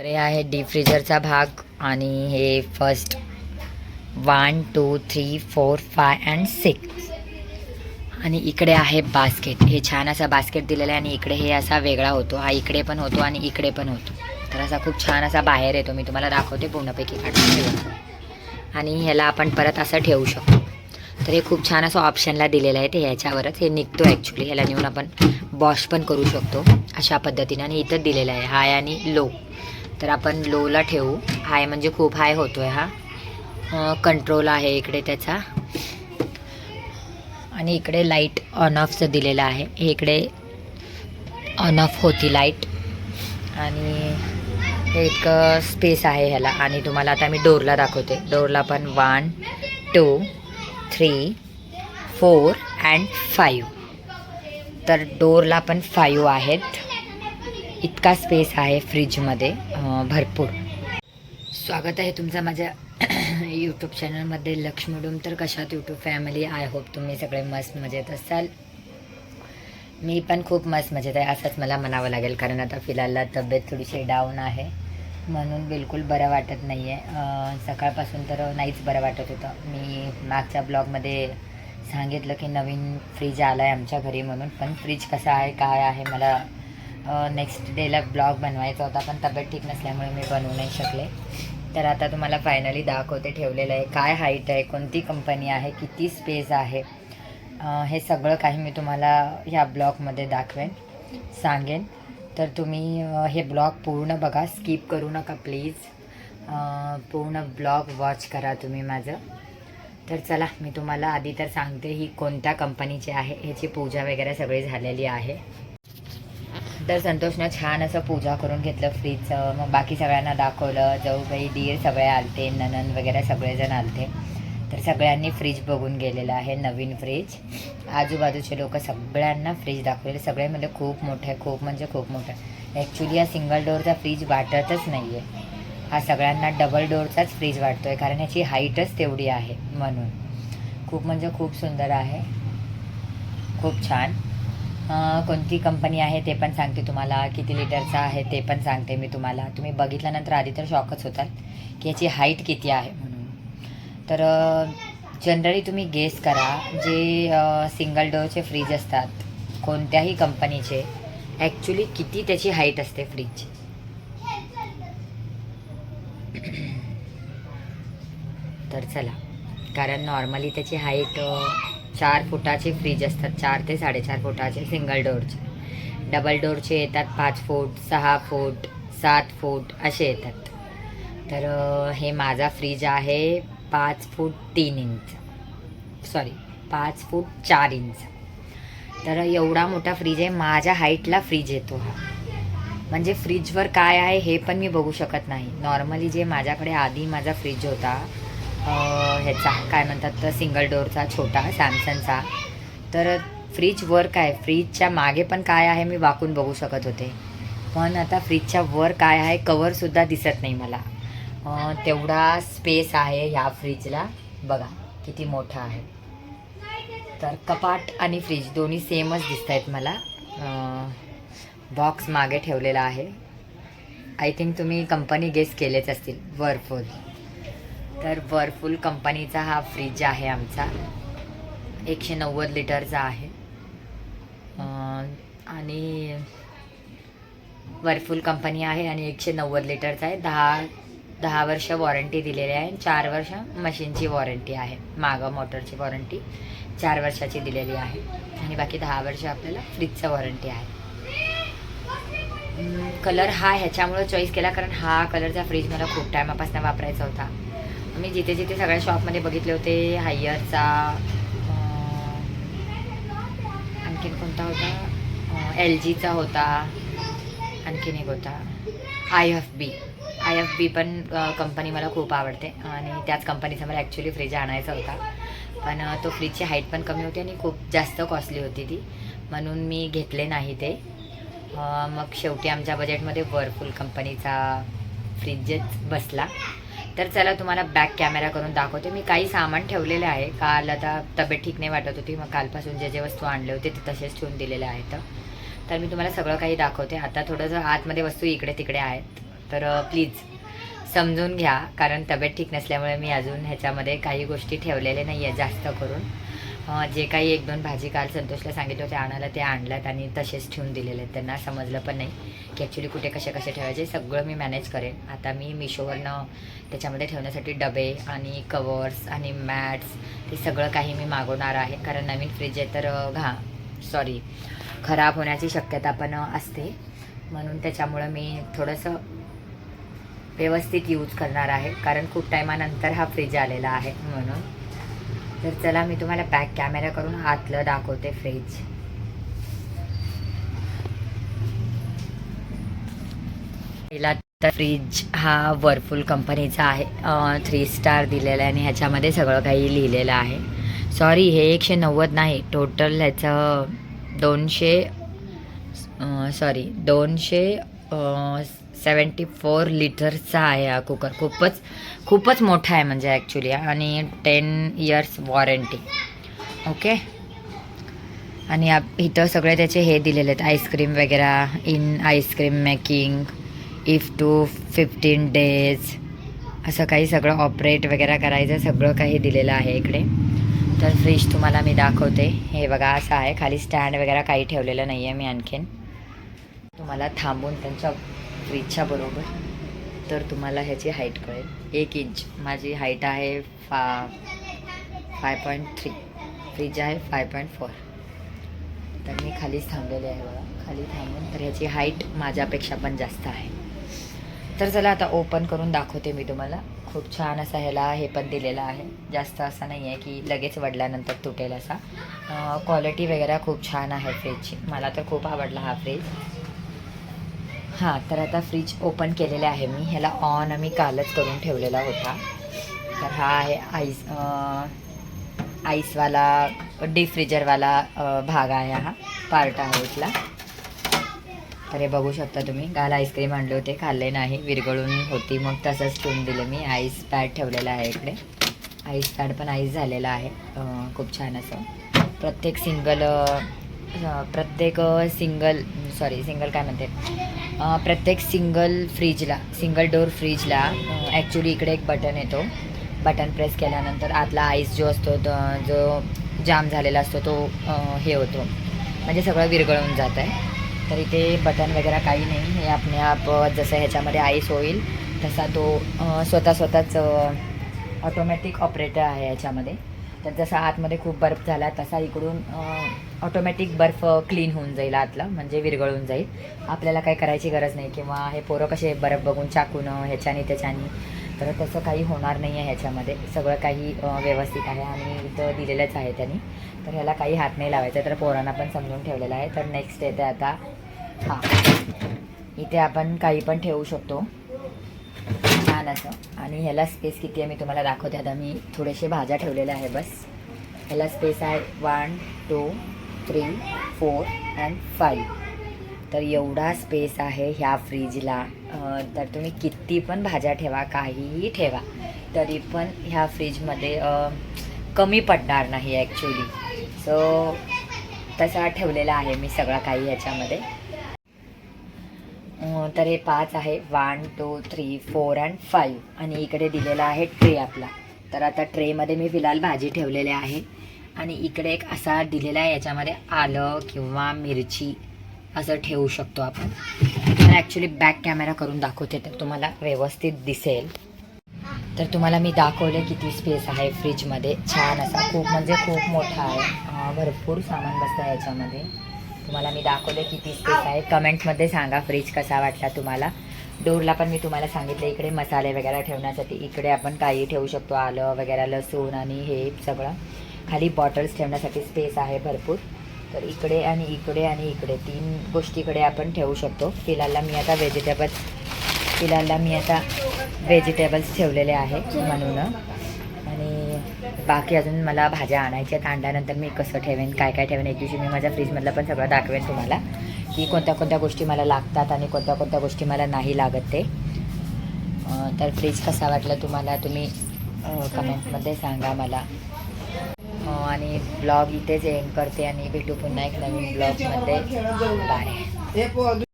तर हे आहे डीप फ्रीजरचा भाग आणि हे first one two three four five and six आणि इकडे आहे बास्केट हे छान असा बास्केट दिलेला आहे आणि इकडे हे असा वेगळा होतो. हा इकडे पण होतो आणि इकडे पण होतो. तर असा खूप छान असा बाहेर येतो. मी तुम्हाला दाखवते पूर्णपैकी. काढून ठेवून आणि ह्याला आपण परत असं ठेवू शकतो. तर हे खूप छान असं ऑप्शनला दिलेलं आहे ते ह्याच्यावरच. हे निघतो ॲक्च्युली ह्याला नेऊन आपण वॉश पण करू शकतो. अशा पद्धतीने आणि इथंच दिलेलं आहे. हाय आणि लो तर आपण लोला ठेवू. हाय म्हणजे खूप हाय होतो आहे हा कंट्रोल आहे इकडे त्याचा. आणि इकडे लाइट ऑन ऑफचं दिलेलं आहे. हे इकडे ऑन ऑफ होती लाइट आणि एक स्पेस आहे ह्याला. आणि तुम्हाला आता मी डोरला दाखवते. डोरला पण one two three four and five तर डोरला पण फाईव्ह आहेत. इतका स्पेस आहे फ्रीजमध्ये भरपूर. स्वागत आहे तुमचं माझ्या यूट्यूब चॅनलमध्ये लक्ष्मीडूम तर कशात यूट्यूब फॅमिली आय होप तुम्ही सगळे मस्त मजेत असाल. मी पण खूप मस्त मजेत आहे असंच मला म्हणावं लागेल कारण आता फिलहालला तब्येत थोडीशी डाऊन आहे. म्हणून बिलकुल बरं वाटत नाही आहे सकाळपासून तर नाहीच बरं वाटत होतं. मी मागच्या ब्लॉगमध्ये सांगितलं की नवीन फ्रीज आला आहे आमच्या घरी म्हणून पण फ्रीज कसा आहे काय आहे मला नेक्स्ट डेला ब्लॉग बनवायचा होता पण तब्येत ठीक नसल्यामुळे मी बनवू नाही शकले. तर आता तुम्हाला फायनली दाखवते ठेवलेलं आहे काय हाईट आहे कोणती कंपनी आहे किती स्पेस आहे. हे सगळं काही मी तुम्हाला ह्या ब्लॉगमध्ये दाखवेन सांगेन. तर तुम्ही हे ब्लॉग पूर्ण बघा स्किप करू नका प्लीज पूर्ण ब्लॉग वॉच करा तुम्ही माझं. तर चला मी तुम्हाला आधी तर सांगते ही कोणत्या कंपनीची आहे ह्याची पूजा वगैरे सगळी झालेली आहे. तर संतोषनं छान असं पूजा करून घेतलं फ्रीजचं. मग बाकी सगळ्यांना दाखवलं. जाऊबाई डीर सगळे आलते. ननन वगैरे सगळेजण आलते. तर सगळ्यांनी फ्रीज बघून गेलेलं आहे नवीन फ्रीज आजूबाजूचे लोक सगळ्यांना फ्रीज दाखवलेले. सगळे म्हणजे खूप मोठं आहे खूप म्हणजे खूप मोठं. ॲक्च्युली हा सिंगल डोअरचा फ्रीज वाटतच नाही आहे हा सगळ्यांना डबल डोअरचाच फ्रीज वाटतो आहे कारण याची हाईटच तेवढी आहे म्हणून. खूप म्हणजे खूप सुंदर आहे. खूप छान. कोणती कंपनी आहे ते पण सांगते तुम्हाला किती लिटरचा आहे ते पण सांगते मी तुम्हाला. तुम्ही बघितल्यानंतर आधी तर शॉकच होतात की याची हाईट किती आहे म्हणून. तर जनरली तुम्ही गेस करा जे सिंगल डोअरचे फ्रीज असतात कोणत्याही कंपनीचे ॲक्च्युली किती त्याची हाईट असते फ्रीजची. तर चला कारण नॉर्मली त्याची हाईट चार फुटाचे फ्रीज असतात. चार ते साडेचार फुटाचे सिंगल डोअरचे डबल डोअरचे येतात पाच फूट सहा फूट सात फूट असे येतात. तर हे माझा फ्रीज आहे पाच फूट तीन इंच सॉरी पाच फूट चार इंच तर एवढा मोठा फ्रीज आहे. माझ्या हाईटला फ्रीज येतो हा. म्हणजे फ्रीजवर काय आहे हे पण मी बघू शकत नाही. नॉर्मली जे माझ्याकडे आधी माझा फ्रीज होता ह्याचा काय म्हणतात तर सिंगल डोअरचा छोटा सॅमसंगचा तर फ्रीज वर काय फ्रीजच्या मागे पण काय आहे मी वाकून बघू शकत होते. पण आता फ्रीजच्या वर काय आहे कवरसुद्धा दिसत नाही मला. तेवढा स्पेस आहे ह्या फ्रीजला बघा किती मोठा आहे. तर कपाट आणि फ्रीज दोन्ही सेमच दिसत आहेत मला. बॉक्स मागे ठेवलेला आहे. आय थिंक तुम्ही कंपनी गेस केलेच असतील वरफोल तर वर्फुल कंपनीचा हा फ्रीज आहे आमचा. एकशे नव्वद लिटरचा आहे. आणि वर्फुल कंपनी आहे आणि एकशे नव्वद लिटरचा आहे. दहा दहा वर्ष वॉरंटी दिलेली आहे चार वर्ष मशीनची वॉरंटी आहे. मागं मोटरची वॉरंटी चार वर्षाची दिलेली आहे. आणि बाकी दहा वर्ष आपल्याला फ्रीजचं वॉरंटी आहे. कलर हा ह्याच्यामुळं चॉईस केला कारण हा कलरचा फ्रीज मला खूप टायमापासून वापरायचा होता. मी जिथे जिथे सगळ्या शॉपमध्ये बघितले होते हायरचा आणखीन कोणता होता? एल जीचा होता आणखीन एक होता. I F B I F B पण कंपनी मला खूप आवडते आणि त्याच कंपनीचा मला ॲक्च्युली फ्रीज आणायचा होता. पण तो फ्रीजची हाईट पण कमी होती आणि खूप जास्त कॉस्टली होती ती. म्हणून मी घेतले नाही ते. मग शेवटी आमच्या बजेटमध्ये वर्फुल कंपनीचा फ्रीजच बसला. तर चला तुम्हाला बॅक कॅमेरा करून दाखवते. मी काही सामान ठेवलेले आहे. काल आता तब्येत ठीक नाही वाटत होती. मग कालपासून जे जे वस्तू आणले होते ते तसेच ठेवून दिलेले आहेत. तर मी तुम्हाला सगळं काही दाखवते. आता थोडंसं आतमध्ये वस्तू इकडे तिकडे आहेत. तर प्लीज समजून घ्या. कारण तब्येत ठीक नसल्यामुळे मी अजून ह्याच्यामध्ये काही गोष्टी ठेवलेल्या नाही आहे जास्त करून. जे काही एक दोन भाजी काल संतोषला सांगितलं होते आणायला ते आणल्यात आणि तसेच ठेवून दिलेले आहेत. त्यांना समजलं पण नाही की ॲक्च्युली कुठे कसे कसे ठेवायचे. सगळं मी मॅनेज करेन. आता मी मिशोवरनं त्याच्यामध्ये ठेवण्यासाठी डबे आणि कवर्स आणि मॅट्स ते सगळं काही मी मागवणार आहे. कारण नवीन फ्रीज आहे तर घा सॉरी खराब होण्याची शक्यता पण असते. म्हणून त्याच्यामुळं मी थोडंसं व्यवस्थित यूज करणार आहे. कारण खूप टायमानंतर हा फ्रीज आलेला आहे म्हणून. तर चला मी तुम्हाला बॅक कॅमेरा करून आतलं दाखवते फ्रीज पहिला तर फ्रीज हा वरफुल कंपनीचा आहे. थ्री स्टार दिलेला आहे आणि ह्याच्यामध्ये सगळं काही लिहिलेलं आहे. सॉरी हे एकशे नव्वद नाही. टोटल ह्याचं दोनशे सॉरी दोनशे सेवन्टी फोर लिटरचा आहे हा कुकर खूपच खूपच मोठा आहे म्हणजे ॲक्च्युली आणि टेन इयर्स वॉरंटी ओके आणि आप इथं सगळे त्याचे हे दिलेले आहेत. आईस्क्रीम वगैरे in ice cream making if to fifteen days असं काही सगळं ऑपरेट वगैरे करायचं सगळं काही दिलेलं आहे इकडे. तर फ्रीज तुम्हाला मी दाखवते. हे बघा असं आहे. खाली स्टँड वगैरे काही ठेवलेलं नाही आहे मी आणखीन. मला थांबून त्यांच्या फ्रीजच्या बरोबर तर तुम्हाला ह्याची हाईट कळेल. एक इंच माझी हाईट आहे फा फाय पॉईंट थ्री फ्रीज आहे फाय पॉईंट फोर तर मी खालीच थांबलेले आहे बघा. खाली थांबून तर ह्याची हाईट माझ्यापेक्षा पण जास्त आहे. तर चला आता ओपन करून दाखवते मी तुम्हाला. खूप छान असा ह्याला हे पण दिलेलं आहे. जास्त असं नाही आहे की लगेच वडल्यानंतर तुटेल असा. क्वालिटी वगैरे खूप छान आहे फ्रीजची मला तर खूप आवडला हा फ्रीज हां तर आता फ्रीज ओपन केलेले आहे मी. ह्याला ऑन आम्ही कालच करून ठेवलेला होता. तर हा आहे आईस आईसवाला डिफ्रिजरवाला भाग आहे हा पार्ट आहे इथला. तर हे बघू शकता तुम्ही. काल आईस्क्रीम आणले होते खाल्ले नाही विरघळून होती. मग तसंच ठेवून दिले मी. आईस पॅड ठेवलेला आहे इकडे. आईस पॅड पण आईस झालेला आहे. खूप छान असं. प्रत्येक सिंगल प्रत्येक सिंगल सॉरी सिंगल काय म्हणते? प्रत्येक सिंगल फ्रीजला सिंगल डोअर फ्रीजला ॲक्च्युली इकडे एक बटन येतो. बटन प्रेस केल्यानंतर आतला आईस जो असतो जो जाम झालेला असतो तो हे होतो. म्हणजे सगळं विरघळून जात आहे तर इथे बटन वगैरे काही नाही. हे आपले आप जसं ह्याच्यामध्ये आईस होईल तसा तो स्वतः स्वतःच ऑटोमॅटिक ऑपरेटर आहे ह्याच्यामध्ये तर जसा आतमध्ये खूप बर्फ झाला तसा इकडून ऑटोमॅटिक बर्फ क्लीन होऊन जाईल आतला म्हणजे विरघळून जाईल. आपल्याला काही करायची गरज नाही किंवा हे पोरं कसे बर्फ बघून चाकून ह्याच्याने त्याच्याने. तर तसं काही होणार नाही आहे ह्याच्यामध्ये. सगळं काही व्यवस्थित आहे आणि इथं दिलेलंच आहे त्यांनी. तर ह्याला काही हात नाही लावायचा तर पोरांना पण समजून ठेवलेलं आहे. तर नेक्स्ट येते आता. हां. इथे आपण काही पण ठेवू शकतो. छान असं. आणि ह्याला स्पेस किती आहे मी तुम्हाला दाखवते. आता मी थोडेसे भाज्या ठेवलेल्या आहे बस. ह्याला स्पेस आहे one two three four and five तर एवढा स्पेस आहे ह्या फ्रीजला तर तुम्ही किती पण भाज्या ठेवा काहीही ठेवा. तरी पण ह्या फ्रीजमध्ये कमी पडणार नाही ॲक्च्युली सो तसा ठेवलेला आहे मी सगळं काही ह्याच्यामध्ये. तर हे पाच आहे. One two three four and five आणि इकडे दिलेला आहे ट्रे आपला. तर आता ट्रेमध्ये मी फिलहाल भाजी ठेवलेली आहे. आणि इकडे एक असा दिलेला आहे याच्यामध्ये आलं किंवा मिरची असं ठेवू शकतो आपण. तर ॲक्च्युली बॅक कॅमेरा करून दाखवते तर तुम्हाला व्यवस्थित दिसेल. तर तुम्हाला मी दाखवले किती स्पेस आहे फ्रीजमध्ये छान असा खूप म्हणजे खूप मोठा आहे. भरपूर सामान बसतं याच्यामध्ये. तुम्हाला मी दाखवले किती स्पेस आहे. कमेंटमध्ये सांगा फ्रीज कसा वाटला तुम्हाला. डोरला पण मी तुम्हाला सांगितलं इकडे मसाले वगैरे ठेवण्यासाठी. इकडे आपण काही ठेवू शकतो आलं वगैरे लसूण आणि हे सगळं. खाली बॉटल्स ठेवण्यासाठी स्पेस आहे भरपूर. तर इकडे आणि इकडे आणि इकडे तीन गोष्टीकडे आपण ठेवू शकतो. फिलहालला मी आता व्हेजिटेबल्स फिलहालला मी आता व्हेजिटेबल्स ठेवलेले आहे म्हणून. बाकी अजून मला भाज्या आणायच्या आहेत. आणल्यानंतर मी कसं ठेवेन काय काय ठेवेन एक दिवशी मी माझ्या फ्रीजमधलं पण सगळं दाखवेन तुम्हाला की कोणत्या कोणत्या गोष्टी मला लागतात आणि कोणत्या कोणत्या गोष्टी मला नाही लागत ते. तर फ्रीज कसा वाटला तुम्हाला तुम्ही कमेंटमध्ये सांगा मला. आणि ब्लॉग इथेच एंड करते आणि भेटू पुन्हा एक नवीन ब्लॉगमध्ये. बाय.